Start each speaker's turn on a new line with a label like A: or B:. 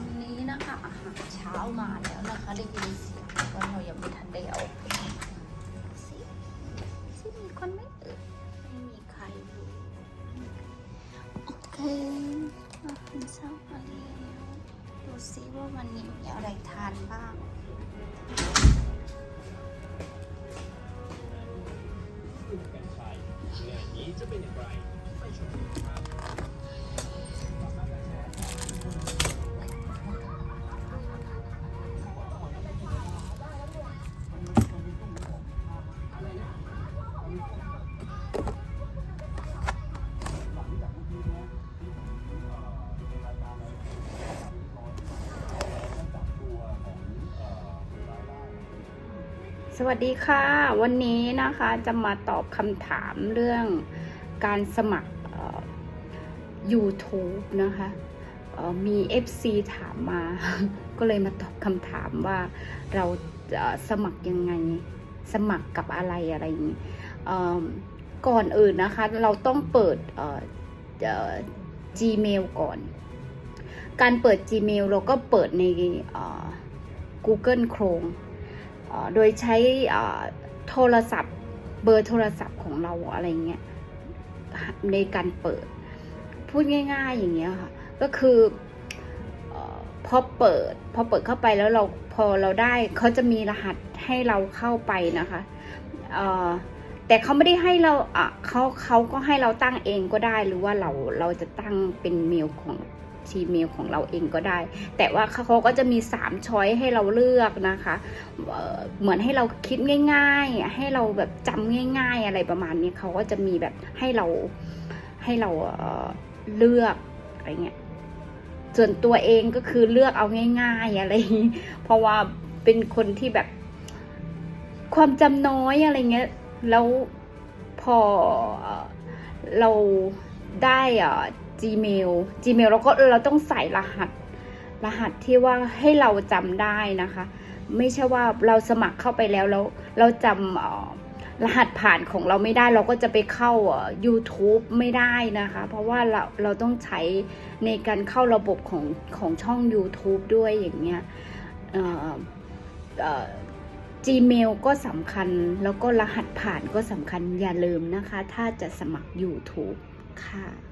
A: วันนี้นะคะอาหารเช้ามาแล้วนะคะได้ยินเสียงว่าเรายังไม่ทันได้เอาสิสิมีคนไหมเออไม่มีใครอยู่โอเคอาหารเช้ามาแล้วดูซิว่าวันนี้มีอะไรทานบ้าง
B: คุณกันชัยงานนี้จะเป็นอย่างไรไปชมกัน
A: สวัสดีค่ะ วันนี้นะคะจะมาตอบคำถามเรื่องการสมัคร YouTube นะคะเอ่อมี FC ถามมา ก็เลยมาตอบคำถามว่าเราสมัครยังไง สมัครกับอะไรอะไรอย่างนี้ก่อนอื่นนะคะ เราต้องเปิดเอ่อเอ่อ Gmail ก่อน การเปิด Gmail เราก็เปิดใน Google Chrome โดยใช้โทรศัพท์เบอร์โทรศัพท์ของเราอะไรเงี้ยในการเปิด พูดง่าย ๆอย่างเงี้ยค่ะก็คืออพอเปิดพอเปิดเข้าไปแล้วเราพอเราได้เขาจะมีรหัสให้เราเข้าไปนะคะแต่เขาไม่ได้ให้เราเขาเขาก็ให้เราตั้งเองก็ได้หรือว่าเราเราจะตั้งเป็นเมลของ Gmail ของเราเองก็ได้ แต่ว่าเขาก็จะมี 3 ช้อยให้เราเลือกนะคะเเหมือนให้เราคิดง่าย ๆ ให้เราแบบจำง่าย ๆ อะไรประมาณนี้เขาก็จะมีแบบให้เราให้เราเเลือกอะไรเงี้ยส่วนตัวเองก็คือเลือกเอาง่ายๆอะไร เพราะว่าเป็นคนที่แบบความจำน้อยอะไรเงี้ย แล้วพอเราได้อ่อ Gmail Gmail เราก็เราต้องใส่รหัส รหัสที่ว่าให้เราจำได้นะคะ ไม่ใช่ว่าเราสมัครเข้าไปแล้วแล้วเราจำรหัสผ่านของเราไม่ได้ เราก็จะไปเข้า YouTube ไม่ได้นะคะ เพราะว่าเราเราต้องใช้ในการเข้าระบบของของช่อง YouTube ด้วยอย่างเงี้ย Gmail ก็สำคัญแล้วก็รหัสผ่านก็สำคัญอย่าลืมนะคะ ถ้าจะสมัคร YouTube ค่ะ